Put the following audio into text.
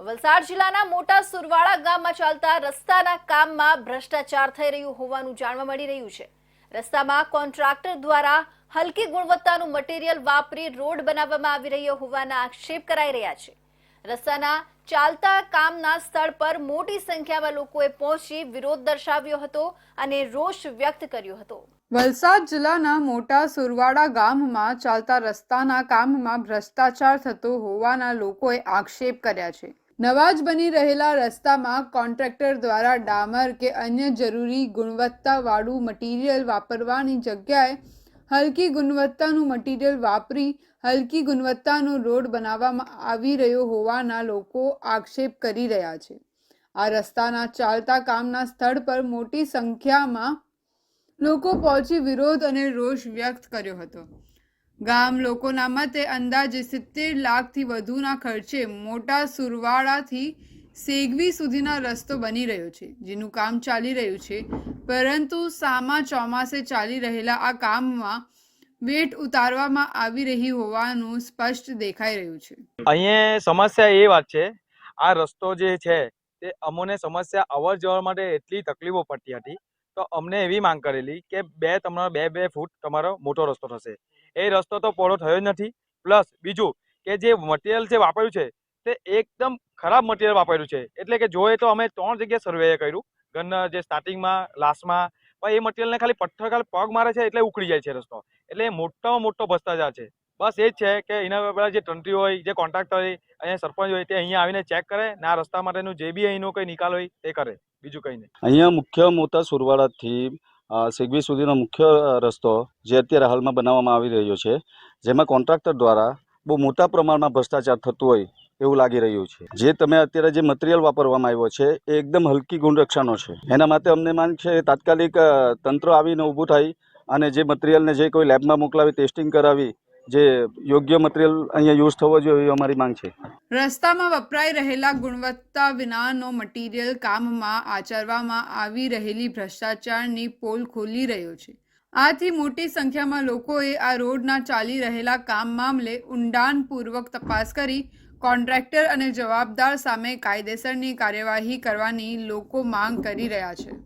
વલસાડ જિલ્લાના મોટા સુરવાળા ગામમાં ચાલતા રસ્તાના કામમાં ભ્રષ્ટાચાર થઈ રહ્યું હોવાનું જાણવા મળી રહ્યું છે. રસ્તામાં કોન્ટ્રાક્ટર દ્વારા હલકી ગુણવત્તાનું મટીરીયલ વાપરી રોડ બનાવવામાં આવી રહ્યો હોવાના આક્ષેપ કરાઈ રહ્યા છે. રસ્તાના ચાલતા કામના સ્થળ પર મોટી સંખ્યામાં લોકોએ પહોંચી વિરોધ દર્શાવ્યો હતો અને રોષ વ્યક્ત કર્યો હતો. વલસાડ જિલ્લાના મોટા સુરવાડા ગામમાં ચાલતા રસ્તાના કામમાં ભ્રષ્ટાચાર થતો હોવાના લોકોએ આક્ષેપ કર્યા છે. નવા જ બની રહેલા રસ્તામાં કોન્ટ્રાક્ટર દ્વારા ડામર કે અન્ય જરૂરી ગુણવત્તાવાળું મટીરિયલ વાપરવાની જગ્યાએ હલકી ગુણવત્તાનું મટીરિયલ વાપરી, હલકી ગુણવત્તાનો રોડ બનાવવામાં આવી રહ્યો હોવાના લોકો આક્ષેપ કરી રહ્યા છે. આ રસ્તાના ચાલતા કામના સ્થળ પર મોટી સંખ્યામાં લોકો પહોંચી વિરોધ અને રોષ વ્યક્ત કર્યો હતો. ગામ લોકોના મતે અંદાજે સિત્તેર લાખથી વધુના ખર્ચે મોટા સુરવાડાથી સેગવી સુધીના રસ્તો બની રહ્યો છે, જેનું કામ ચાલી રહ્યું છે. પરંતુ સામા ચોમાસે ચાલી રહેલા આ કામમાં વેટ ઉતારવામાં આવી રહી હોવાનું સ્પષ્ટ દેખાઈ રહ્યું છે. અહીંયા સમસ્યા એ વાત છે, આ રસ્તો જે છે તે અમોને સમસ્યા અવર જવર માટે એટલી તકલીફો પડતી હતી તો અમને એવી માંગ કરેલી કે બે તમારો બે બે ફૂટ તમારો મોટો રસ્તો થશે. એ રસ્તો તો પહોળો થયો જ નથી. પ્લસ બીજું કે જે મટીરિયલ જે વાપર્યું છે તે એકદમ ખરાબ મટીરિયલ વાપર્યું છે. એટલે કે જોઈએ તો અમે ત્રણ જગ્યાએ સર્વે કર્યું. ગરના જે સ્ટાર્ટિંગમાં લાસ્ટમાં પણ એ મટીરિયલને ખાલી પથ્થર ખાલી પગ મારે છે એટલે ઉકળી જાય છે રસ્તો. એટલે મોટામાં મોટો ભ્રષ્ટાચાર છે. બસ એ જ છે કે એના પહેલાં જે તંત્રી હોય, જે કોન્ટ્રાક્ટર હોય, અહીંયા સરપંચ હોય તે અહીંયા આવીને ચેક કરે ને આ રસ્તા માટેનું જે બી અહીંનો કંઈ નિકાલ હોય તે કરે, બીજું કંઈ નહીં. અહીંયા મુખ્ય મોટા સુરવાડાથી સિગવી સુધીનો મુખ્ય રસ્તો જે અત્યારે હાલમાં બનાવવામાં આવી રહ્યો છે, જેમાં કોન્ટ્રાક્ટર દ્વારા બહુ મોટા પ્રમાણમાં ભ્રષ્ટાચાર થતું હોય એવું લાગી રહ્યું છે. જે તમે અત્યારે જે મટીરિયલ વાપરવામાં આવ્યો છે એ એકદમ હલકી ગુણરક્ષાનો છે. એના માટે અમને માન છે તાત્કાલિક તંત્ર આવીને ઊભું થાય અને જે મટીરિયલને જે કોઈ લેબમાં મોકલાવી ટેસ્ટિંગ કરાવી જે યોગ્ય મટીરિયલ અહીંયા યુઝ થવો જોઈએ એવી અમારી માંગ છે. રસ્તામાં વપરાઈ રહેલા ગુણવત્તા વિનાનો મટીરિયલ કામમાં આચરવામાં આવી રહેલી ભ્રષ્ટાચારની પોલ ખોલી રહ્યો છે. આથી મોટી સંખ્યામાં લોકોએ આ રોડના ચાલી રહેલા કામ મામલે ઊંડાણપૂર્વક તપાસ કરી, કોન્ટ્રાક્ટર અને જવાબદાર સામે કાયદેસરની કાર્યવાહી કરવાની લોકો માંગ કરી રહ્યા છે.